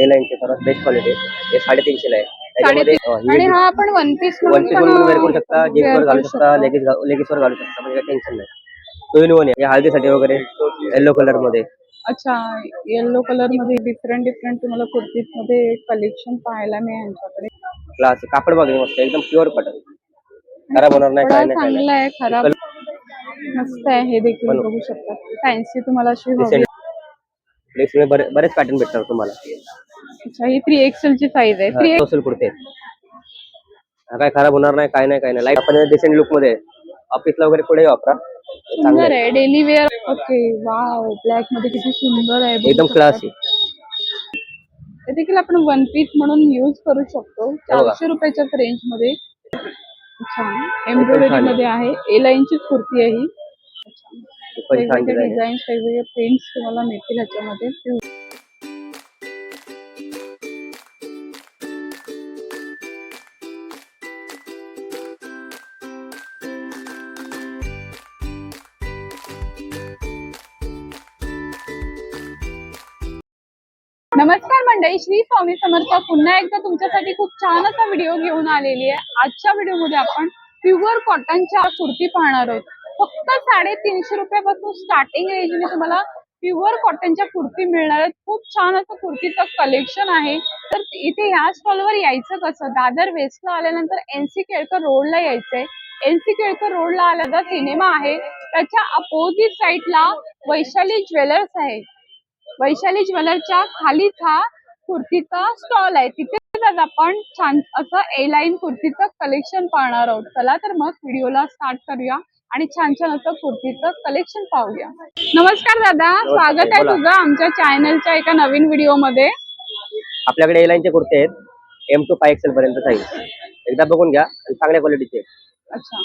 ए लाईनचे सर्वात best quality हे साडेतीनशेला आहे. त्याच्यामध्ये अं, आणि ही हा आपण वन पीस वन पीस म्हणून वेअर करू शकता जीन्स वर घालू शकता लेगीज घालू शकता म्हणजे काही टेन्शन नाही. टू इन वन आहे हे हळदीसाठी वगैरे येलो कलरमध्ये. अच्छा येलो कलरमध्ये डिफरंट डिफरंट तुम्हाला कुर्तीजमध्ये कलेक्शन पाहायला मिळेल यांच्याकडे क्लास कापड बघा मस्त एकदम प्युअर कॉटन खराब होणार नाही काय थोडा नाही काय चांगला आहे खराब. मस्त आहे हे देखील बघू शकता. फॅन्सी तुम्हाला अशी हवी. नाही Next मध्ये बरे- बरेच पॅटर्न भेटणार तुम्हाला. अच्छा ही थ्री एक्सेल ची साईज आहे. थ्री सोशल कुर्ते आहेत. हा, काय खराब होणार नाही काय नाही काय नाही. लाइट आपण डिसेंट लुकमध्ये ऑफिसला वगैरे पुढे वापरा. चांगलं सुंदर आहे. आहे. डेली वेअर ओके वाव ब्लॅकमध्ये किती सुंदर आहे. बघू एकदम शकता. क्लास हे देखील आपण वन पीस म्हणून युज करू शकतो. चारशे रुपयाच्याच रेंजमध्ये. अच्छा एम्ब्रॉयडरी मध्ये आहे. ए लाईनची कुर्ती आहे ही. हे पण छान वेगवेगळे design आहे. डिझाईन्स वेगवेगळे प्रिंट्स तुम्हाला मिळतील ह्याच्यामध्ये मंडळी श्री स्वामी समर्थ पुन्हा एकदा तुमच्यासाठी खूप छान असा व्हिडिओ घेऊन आलेली आहे. आजच्या व्हिडिओमध्ये आपण प्युअर कॉटनच्या कुर्ती पाहणार आहोत. फक्त साडेतीनशे रुपयापासून स्टार्टिंग रेंजने तुम्हाला प्युअर कॉटनच्या कुर्ती मिळणार आहेत. खूप छान असं कुर्तीचं कलेक्शन आहे. तर इथे ह्या स्टॉलवर यायचं कसं? दादर वेस्टला आल्यानंतर एनसी केळकर रोडला यायचंय. एनसी केळकर रोडला आल्याचा सिनेमा आहे. त्याच्या अपोजिट साईडला वैशाली ज्वेलर्स आहे वैशाली ज्वेलरच्या खालीच हा कुर्तीचा स्टॉल आहे. तिथे आपण छान असं ए लाईन कुर्तीचं कलेक्शन पाहणार आहोत. चला तर मग व्हिडिओला स्टार्ट करूया आणि छान छान असं कुर्तीचं कलेक्शन पाहूया. नमस्कार दादा स्वागत आहे. तुझं आमच्या चॅनलच्या एका नवीन व्हिडिओमध्ये. आपल्याकडे ए लाईनचे कुर्ते आहेत. एम टू फाय एक्सेल पर्यंत साईज एकदा बघून घ्या आणि चांगल्या क्वालिटीचे अच्छा.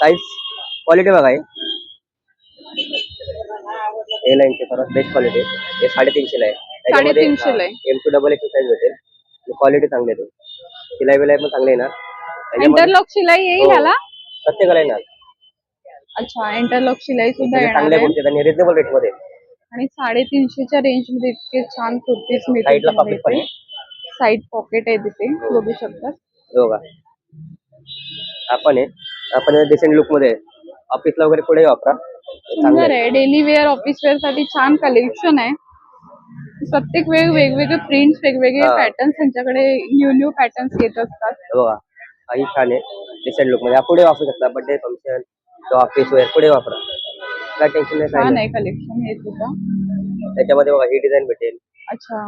साईज क्वालिटी बघा ए लाईनचे सर्वात बेस्ट क्वालिटी हे साडेतीनशेला आहे. एम टू डबल भेटेल. क्वालिटी चांगली आहे. शिलाई बिलाई पण चांगली येणार. इंटरलॉक शिलाई येईल हो. ह्याला? प्रत्येकाला येणार. अच्छा इंटरलॉक शिलाई सुद्धा येणार चांगल्या आहे. कुर्ते आणि रिजनेबल रेटमध्ये. आणि साडेतीनशेच्या रेंजमध्ये इतके छान कुर्तीज मिळतील साईडला तुम्हाला पॉकेट पण. आहे. साईड पॉकेट आहे तिथे बघू शकतात हे बघा. आपण आहे. आपण डिसेंट लुकमध्ये. ऑफिसला वगैरे पुढे वापरा. सुंदर आहे. डेली वेअर ऑफिस वेअरसाठी छान कलेक्शन आहे. प्रत्येक वेळ वेगवेगळे प्रिंट्स वेगवेगळे हा. पॅटर्न्स त्यांच्याकडे न्यू न्यू पॅटर्न्स येत असतात. हे बघा छान आहे. डिसेंट लुकमध्ये. पुढे वापरू शकता बर्थडे फंक्शन किंवा ऑफिस वेअर पुढे वापरा. काय टेन्शन नाही काय छान नाही. आहे कलेक्शन हे सुद्धा. त्याच्यामध्ये बघा ही डिझाईन भेटेल. अच्छा.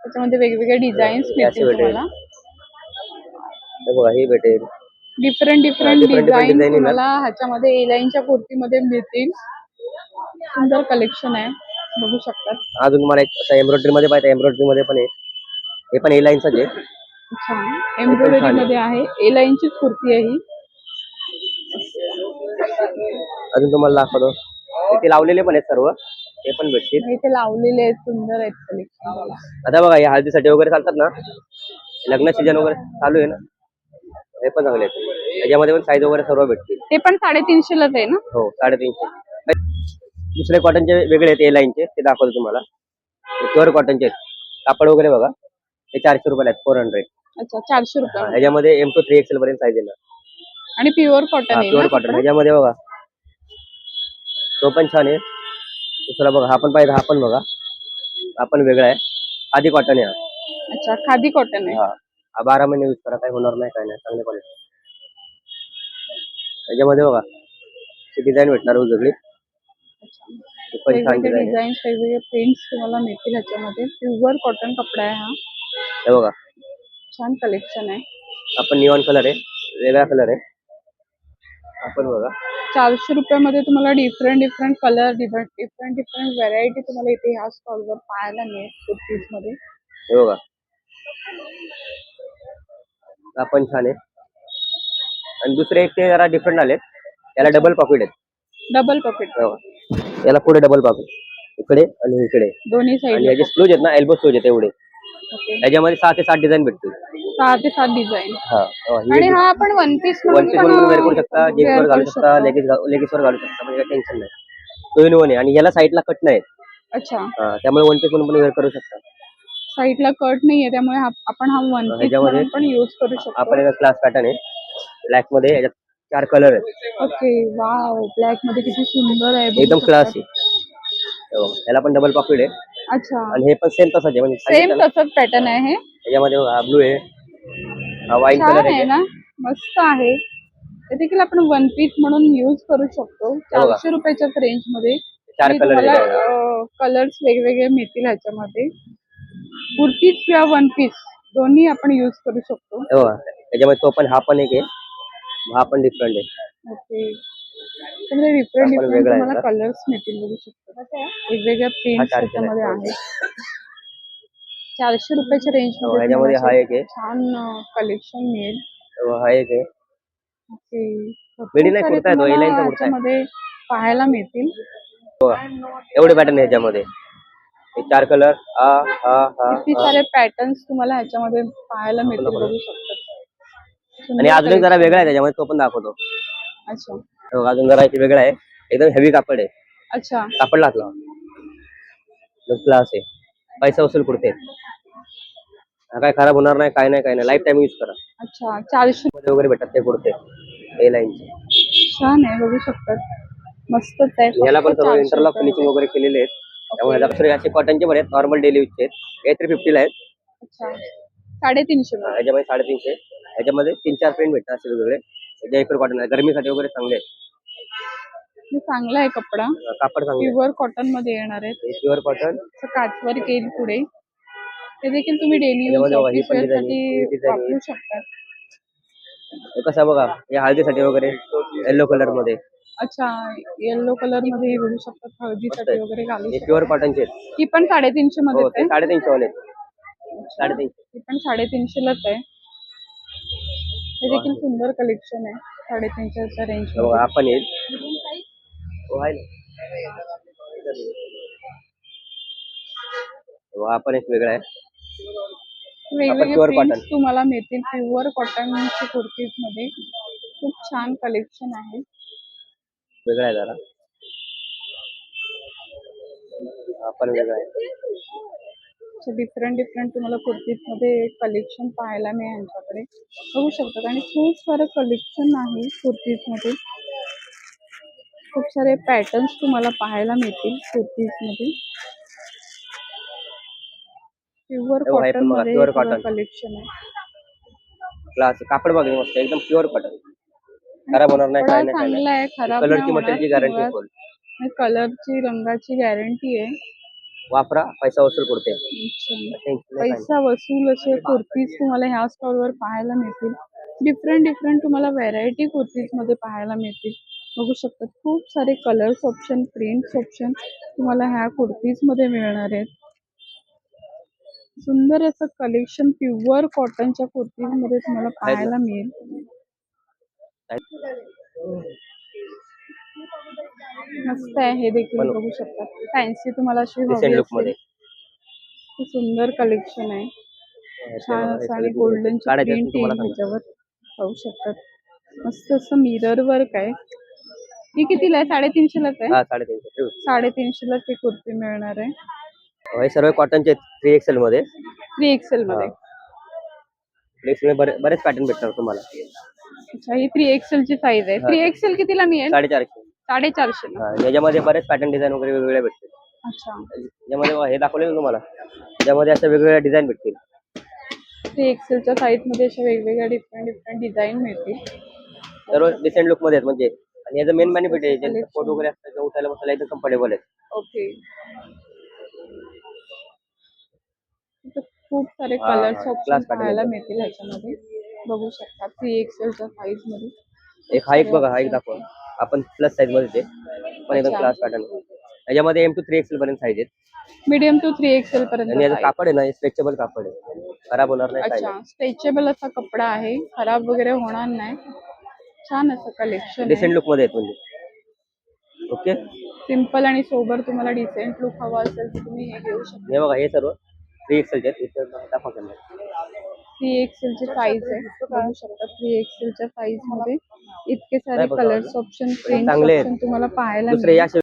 त्याच्यामध्ये वेगवेगळे डिझाईन्स हे असे भेटेल. तुम्हाला. हे बघा ही भेटेल. Different different different design design. तुम्हाला ह्याच्यामध्ये ए लाईनच्या कुर्तीमध्ये मिळतील. सुंदर कलेक्शन आहे. बघू शकतात. अजून मला एक असं एम्ब्रॉयडरी मध्ये पाहिजे एम्ब्रॉयडरी मध्ये पण आहे हे पण ए लाईनच आहे. अच्छा. एम्ब्रॉयडरी मध्ये आहे. ए लाईनचीच कुर्ती आहे ही. अजून तुम्हाला दाखवतो. ते लावलेले पण आहेत सर्व. ते पण भेटतील. इथे लावलेले आहेत. सुंदर आहेत कलेक्शन आता बघा हे हळदीसाठी वगैरे चालतात ना? लग्न सीजन वगैरे चालू आहे ना? हे पण चांगले आहेत. त्याच्यामध्ये पण साईज वगैरे सर्व भेटतील. ते पण साडेतीनशेलाच आहे ना? हो साडेतीनशे. दुसरे कॉटनचे वेगळे आहेत ए लाईनचे ते दाखवतो तुम्हाला. प्युअर कॉटनचे आहेत. कापड वगैरे बघा. ते चारशे रुपयाला आहेत फोर हंड्रेड अच्छा चारशे रुपये. ह्याच्यामध्ये एम टू थ्री एक्सेल पर्यंत साईज येणार. आणि प्युअर कॉटन प्युअर कॉटन ह्याच्यामध्ये बघा. तो पण छान आहे. दुसरा बघा हा पण पाहिजे हा पण बघा. हा पण वेगळा आहे. आधी कॉटन आहे हा. अच्छा खादी कॉटन आहे. हा. हा बारा महिने यूज करा काही होणार नाही काय नाही चांगल्या क्वालिटी त्याच्यामध्ये बघा. डिझाईन भेटणार वेगळी ते पण छान वेगवेगळे डिझाईन डिझाईन्स वेगवेगळे प्रिंट्स तुम्हाला मिळतील ह्याच्यामध्ये. प्युअर कॉटन कपडा आहे हा. हे बघा. छान कलेक्शन आहे. आपण निऑन कलर आहे. वेगळा कलर आहे. आपण बघा. चारशे रुपयामध्ये तुम्हाला different different colour different different different variety तुम्हाला इथे ह्या स्टॉलवर पाहायला मिळेल कुर्तीजमध्ये. हे बघा. हा पण छान आहे. आणि दुसरे एक ते जरा डिफरंट आले त्याला डबल पॉकेट आहेत. डबल पॉकेट हे बघा. याला पुढे डबल पॉकेट इकडे आणि इकडे. दोन्ही आणि साईड याचे स्लूज आहेत ना एल्बो स्लूज आहेत एवढे. याच्यामध्ये सहा ते सात डिझाईन भेटतील. सहा ते सात डिझाईन हा आणि हा आपण वन पीस वन पीस म्हणून वेअर करू शकता जीन्स वर wear घालू शकता लेगीज लेगीज वर घालू शकता म्हणजे काही टेन्शन नाही. इन वन आहे आणि याला साईडला कट नाही अच्छा. हा, त्यामुळे वन पीस म्हणून पण वेअर करू शकता. साईडला कट नाहीये त्यामुळे हा- आपण हा वन पीस ह्याच्यामध्ये पण युज करू शकतो. आपण क्लास पॅटर्न आहे. ब्लॅकमध्ये याच्यात चार कलर आहेत. ओके वाव ब्लॅकमध्ये किती सुंदर आहे बघू एकदम शकता. क्लास आहे हो, याला पण डबल पॉकेट आहे. अच्छा. आणि हे पण सेम तसंच आहे म्हणजे सेम सांगितलं ना, तसंच पॅटर्न आहे हे. याच्यामध्ये ब्लू आहे. हा वाईन छान कलर आहे आहे. ना? मस्त आहे. ते देखील आपण वन पीस म्हणून युज करू शकतो. बघा. चारशे रुपयाच्या रेंजमध्ये. चार आणि कलर तुम्हाला आहे कलर्स वेगवेगळे मिळतील ह्याच्यामध्ये. कुर्तीज किंवा वन पीस दोन्ही आपण युज करू शकतो. हे बघा, त्याच्यामध्ये तो पण हा पण एक आहे. हा पण डिफरंट आहे. ओके. त्यामध्ये डिफरंट हा पण डिफरंट वेगळा आहे तुम्हाला का? कलर्स मिळतील बघू शकतो. वेगवेगळ्या प्रिंट चारशेला त्याच्यामध्ये आहे. आहेत. चारशे रुपयाच्या रेंज हो, ह्याच्यामध्ये हा एक आहे. छान कलेक्शन मिळेल. हे हा एक आहे. ओके. भरपूर मिडी नाही सारे कुर्ता आहे? तो, तुम्हाला A-line चा कुर्ता आहे. ह्याच्यामध्ये पाहायला मिळतील. एवढे पॅटर्न आहे याच्यामध्ये. हे चार कलर हा हा हा किती हा. सारे पॅटर्न्स तुम्हाला ह्याच्यामध्ये पाहायला मिळतील. बघू शकतात आणि अजून एक जरा वेगळा आहे त्याच्यामध्ये तो पण दाखवतो. अच्छा. हे अजून जरा एक वेगळा आहे. एकदम हेवी कापड आहे. अच्छा. कापड लागला क्लास आहे. पैसा वसूल कुर्ते आहेत. हा काय खराब होणार नाही काय नाही काय नाही. लाईफ टाइम यूज करा. अच्छा चारशे मध्ये वगैरे भेटतात ते कुर्ते. ए लाईनचे छान आहे बघू शकतात. मस्तच आहे. याला पण सर्व 400 इंटरलॉक. फिनिशिंग वगैरे केलेले आहेत. त्यामुळे याला दुसरे असे कॉटनचे पण आहेत. नॉर्मल डेली यूजचे आहेत. हे थ्री फिफ्टीला आहेत. अच्छा. साडेतीनशे याच्यामध्ये साडेतीनशे. याच्यामध्ये तीन चार प्रिंट भेटतात असे वेगवेगळे. जयपूर कॉटन आहे. गरमीसाठी वगैरे चांगले आहेत. हे चांगला आहे कपडा. कापड चांगले प्युअर कॉटनमध्ये येणार आहे प्युअर कॉटन असं काचवर येईल पुढे. ते देखील तुम्ही डेली याच्यामध्ये बघा, ही ऑफिस पण वेअर design साठी आहे, ही design वापरू शकता कसं बघा हे हळदीसाठी वगैरे येलो कलरमध्ये. अच्छा येलो कलरमध्ये हे घालू शकतात हळदीसाठी. वगैरे घालू हे शकतात. प्युअर कॉटनचे आहेत. ही पण साडेतीनशे मध्ये हो ते साडेतीनशे वाले आहेत. साडेतीनशे. ही पण साडेतीनशेलाच आहे. हे देखील सुंदर कलेक्शन आहे. साडेतीनशेच्या रेंज आपण येईल हो आपण एक वेगळा आहे. वेगवेगळे. तुम्हाला मिळतील. प्युअर कॉटनच्या कुर्तीजमध्ये खूप छान कलेक्शन आहे. वेगळा आहे जरा. आपण वेगळा आहे. डिफरंट डिफरंट तुम्हाला कुर्तीजमध्ये कलेक्शन पाहायला मिळेल यांच्याकडे बघू शकतात. आणि खूप सारं कलेक्शन आहे कुर्तीजमध्ये खूप सारे पॅटर्न्स तुम्हाला पाहायला मिळतील कुर्तीजमध्ये प्युअर कॉटनमध्ये. कलेक्शन आहे. क्लास कापड बघा मस्त एकदम प्युअर कॉटन खराब होणार नाही काय चांगला आहे खराब कलरची मटेरियलची गॅरंटी कलरची रंगाची गॅरंटी आहे. वापरा पैसा वसूल करते. पैसा वसूल असे कुर्तीज तुम्हाला ह्या स्टॉल वर पाहायला मिळतील. डिफरंट डिफरंट तुम्हाला व्हेरायटी कुर्तीजमध्ये पाहायला मिळतील. बघू शकतात खूप सारे कलर्स ऑप्शन प्रिंट्स ऑप्शन तुम्हाला ह्या कुर्तीजमध्ये मिळणार आहेत. सुंदर असं कलेक्शन प्युअर कॉटनच्या कुर्तीजमध्ये तुम्हाला पाहायला मिळेल. मस्त आहे हे देखील बघू शकता. फॅन्सी तुम्हाला अशी हवी असेल. सुंदर कलेक्शन आहे. छान असं आणि तुम्हाला येईल सांगा. ह्याच्यावर पाहू शकतात. मस्त असं मिरर वर्क आहे. ही कितीला आहे? साडेतीनशेलाच आहे? हा साडेतीनशे. साडेतीनशेलाच ही कुर्ती मिळणार आहे. हे सर्व कॉटनचे थ्री एक्सेल मध्ये. थ्री एक्सेल मध्ये. बरेच पॅटर्न भेटणार तुम्हाला. अच्छा ही थ्री एक्सेल ची साईज आहे. थ्री एक्सेल कितीला मिळेल? साडेचारशे. साडेचारशेला हा, याच्यामध्ये बरेच पॅटर्न डिझाईन वगैरे वेगवेगळे भेटतील. अच्छा. बघा, हे दाखवले ना तुम्हाला? याच्यामध्ये अशा वेगवेगळ्या डिझाईन भेटतील. एक्सेलच्या साईजमध्ये अशा वेगवेगळ्या डिफरंट डिफरंट डिझाईन मिळतील. सर्व डिसेंट लुकमध्ये आहेत म्हणजे. आणि याचं मेन बेनिफिट आहे ज्यांचं पोट वगैरे असतं किंवा उठायला बसायला एकदम कम्फर्टेबल आहे ओके इथं खूप सारे हा, कलर्स हा, ऑप्शन class pattern पाहायला. मिळतील ह्याच्यामध्ये बघू शकता थ्री एक्सेलच्या साईजमध्ये. एक हा एक बघा हा एक दाखवा. आपण प्लस साईजमध्ये पण एकदम. क्लास पॅटर्न याच्यामध्ये एम टू थ्री एक्सेल पर्यंत साईज आहेत. मीडियम टू थ्री एक्सेल पर्यंत आणि याचं size. कापड आहे ना स्ट्रेचेबल कापड आहे. खराब होणार नाही अच्छा स्ट्रेचेबल असा कपडा आहे. खराब वगैरे होणार नाही. छान असं कलेक्शन डिसेंट लुकमध्ये आहेत म्हणजे. ओके सिंपल आणि सोबर तुम्हाला डिसेंट लुक हवा असेल तर तुम्ही हे घेऊ शकता. हे बघा हे सर्व थ्री एक्सेलचे आहेत. इथं दाखवा. थ्री एक्सेलची साईज आहे. बघू शकता थ्री एक्सेलच्या साईजमध्ये इतके सारे कलर्स ऑप्शन प्रिंट. ऑप्शन तुम्हाला पाहायला मिळेल